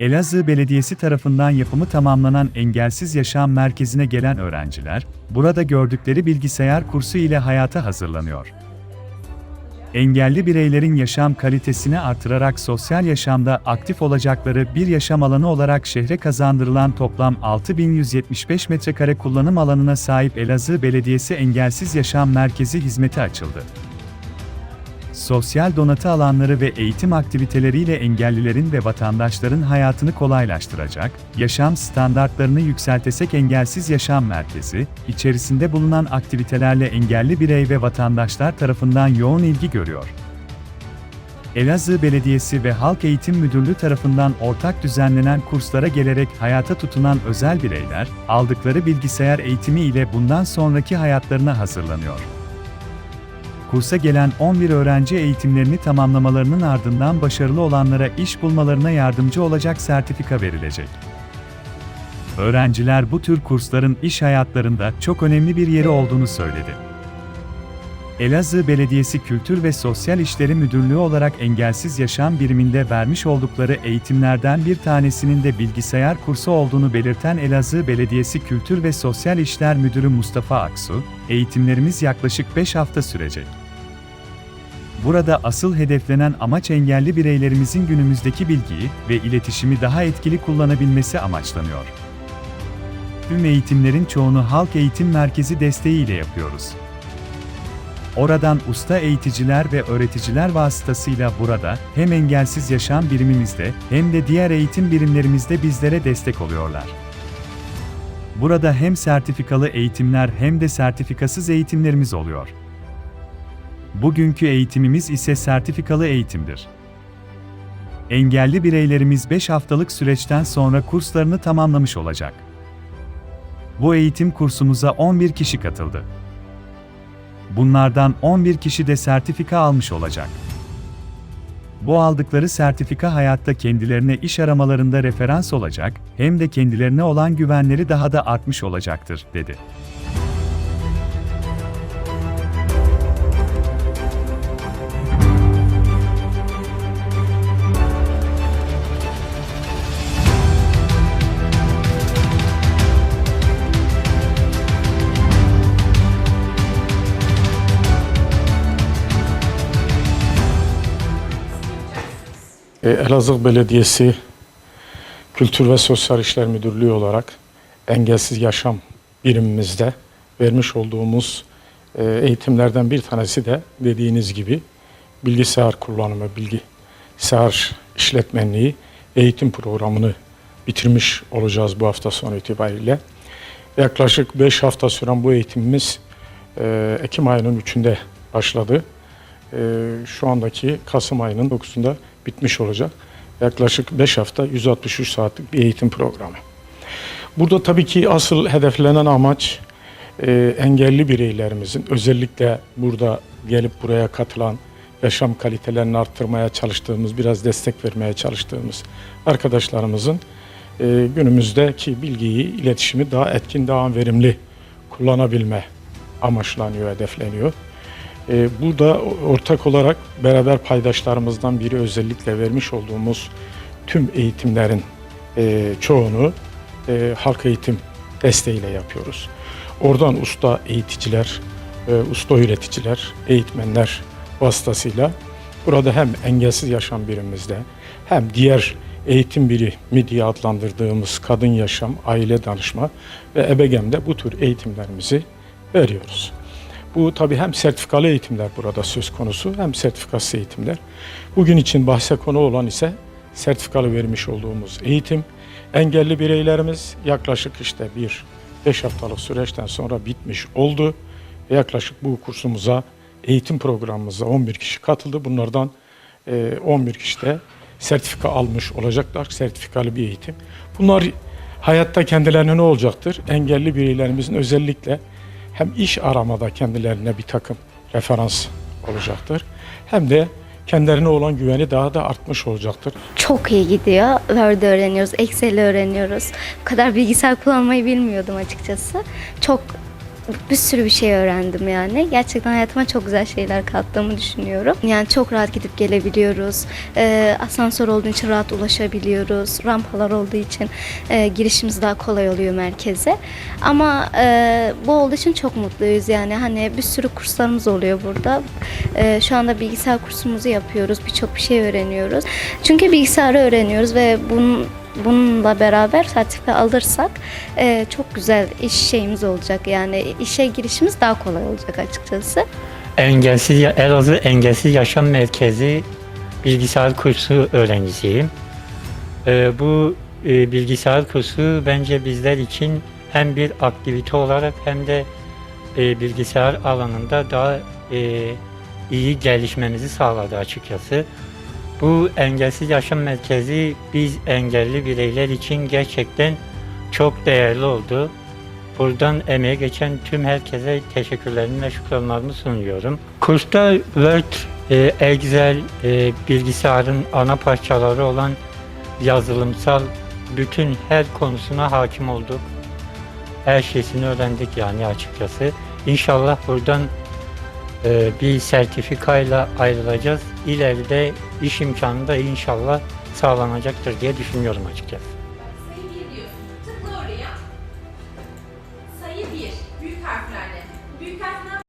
Elazığ Belediyesi tarafından yapımı tamamlanan Engelsiz Yaşam Merkezi'ne gelen öğrenciler, burada gördükleri bilgisayar kursu ile hayata hazırlanıyor. Engelli bireylerin yaşam kalitesini artırarak sosyal yaşamda aktif olacakları bir yaşam alanı olarak şehre kazandırılan toplam 6175 metrekare kullanım alanına sahip Elazığ Belediyesi Engelsiz Yaşam Merkezi hizmeti açıldı. Sosyal donatı alanları ve eğitim aktiviteleriyle engellilerin ve vatandaşların hayatını kolaylaştıracak, yaşam standartlarını yükseltesek Engelsiz Yaşam Merkezi, içerisinde bulunan aktivitelerle engelli birey ve vatandaşlar tarafından yoğun ilgi görüyor. Elazığ Belediyesi ve Halk Eğitim Müdürlüğü tarafından ortak düzenlenen kurslara gelerek hayata tutunan özel bireyler, aldıkları bilgisayar eğitimi ile bundan sonraki hayatlarına hazırlanıyor. Kursa gelen 11 öğrenci eğitimlerini tamamlamalarının ardından başarılı olanlara iş bulmalarına yardımcı olacak sertifika verilecek. Öğrenciler bu tür kursların iş hayatlarında çok önemli bir yeri olduğunu söyledi. Elazığ Belediyesi Kültür ve Sosyal İşleri Müdürlüğü olarak Engelsiz Yaşam biriminde vermiş oldukları eğitimlerden bir tanesinin de bilgisayar kursu olduğunu belirten Elazığ Belediyesi Kültür ve Sosyal İşler Müdürü Mustafa Aksu, eğitimlerimiz yaklaşık 5 hafta sürecek. Burada asıl hedeflenen amaç engelli bireylerimizin günümüzdeki bilgiyi ve iletişimi daha etkili kullanabilmesi amaçlanıyor. Tüm eğitimlerin çoğunu Halk Eğitim Merkezi desteğiyle yapıyoruz. Oradan usta eğiticiler ve öğreticiler vasıtasıyla burada hem engelsiz yaşam birimimizde hem de diğer eğitim birimlerimizde bizlere destek oluyorlar. Burada hem sertifikalı eğitimler hem de sertifikasız eğitimlerimiz oluyor. Bugünkü eğitimimiz ise sertifikalı eğitimdir. Engelli bireylerimiz 5 haftalık süreçten sonra kurslarını tamamlamış olacak. Bu eğitim kursumuza 11 kişi katıldı. Bunlardan 11 kişi de sertifika almış olacak. Bu aldıkları sertifika hayatta kendilerine iş aramalarında referans olacak, hem de kendilerine olan güvenleri daha da artmış olacaktır, dedi. Elazığ Belediyesi Kültür ve Sosyal İşler Müdürlüğü olarak engelsiz yaşam birimimizde vermiş olduğumuz e, eğitimlerden bir tanesi de dediğiniz gibi bilgisayar kullanımı, bilgisayar işletmenliği eğitim programını bitirmiş olacağız bu hafta sonu itibariyle. Yaklaşık 5 hafta süren bu eğitimimiz e, Ekim ayının 3'ünde başladı. E, şu andaki Kasım ayının 9'unda bitmiş olacak. Yaklaşık 5 hafta 163 saatlik bir eğitim programı. Burada tabii ki asıl hedeflenen amaç e, engelli bireylerimizin özellikle burada gelip buraya katılan yaşam kalitelerini arttırmaya çalıştığımız, biraz destek vermeye çalıştığımız arkadaşlarımızın e, günümüzdeki bilgiyi, iletişimi daha etkin, daha verimli kullanabilme amaçlanıyor, hedefleniyor. Ee, burada ortak olarak beraber paydaşlarımızdan biri özellikle vermiş olduğumuz tüm eğitimlerin e, çoğunu e, halk eğitim desteğiyle yapıyoruz. Oradan usta eğiticiler, e, usta öğreticiler, eğitmenler vasıtasıyla burada hem engelsiz yaşam birimimizde hem diğer eğitim birimi diye adlandırdığımız kadın yaşam, aile danışma ve ebegemde bu tür eğitimlerimizi veriyoruz. Bu tabii hem sertifikalı eğitimler burada söz konusu hem sertifikasız eğitimler. Bugün için bahse konu olan ise sertifikalı vermiş olduğumuz eğitim. Engelli bireylerimiz yaklaşık işte bir 5 haftalık süreçten sonra bitmiş oldu. Yaklaşık bu kursumuza, eğitim programımıza 11 kişi katıldı. Bunlardan e, 11 kişi de sertifika almış olacaklar. Sertifikalı bir eğitim. Bunlar hayatta kendilerine ne olacaktır? Engelli bireylerimizin özellikle hem iş aramada kendilerine bir takım referans olacaktır. Hem de kendilerine olan güveni daha da artmış olacaktır. Çok iyi gidiyor. Word öğreniyoruz, Excel öğreniyoruz. Bu kadar bilgisayar kullanmayı bilmiyordum açıkçası. Çok bir sürü bir şey öğrendim yani. Gerçekten hayatıma çok güzel şeyler kattığımı düşünüyorum. Yani çok rahat gidip gelebiliyoruz. Ee, asansör olduğu için rahat ulaşabiliyoruz. Rampalar olduğu için e, girişimiz daha kolay oluyor merkeze. Ama e, bu olduğu için çok mutluyuz yani. Hani bir sürü kurslarımız oluyor burada. E, şu anda bilgisayar kursumuzu yapıyoruz. Birçok bir şey öğreniyoruz. Çünkü bilgisayarı öğreniyoruz ve bunun bununla beraber sertifika alırsak e, çok güzel iş şeyimiz olacak. Yani işe girişimiz daha kolay olacak açıkçası. Engelsiz Elazığ Engelsiz Yaşam Merkezi bilgisayar kursu öğrencisiyim. Ee, bu e, bilgisayar kursu bence bizler için hem bir aktivite olarak hem de e, bilgisayar alanında daha e, iyi gelişmemizi sağladı açıkçası. Bu Engelsiz Yaşam Merkezi biz engelli bireyler için gerçekten çok değerli oldu. Buradan emeğe geçen tüm herkese teşekkürlerimi ve şükranlarımı sunuyorum. Kursta Word, e, Excel, e, bilgisayarın ana parçaları olan yazılımsal bütün her konusuna hakim olduk. Her şeysini öğrendik yani açıkçası. İnşallah buradan e, bir sertifikayla ayrılacağız. İleride iş imkanı da inşallah sağlanacaktır diye düşünüyorum açıkçası.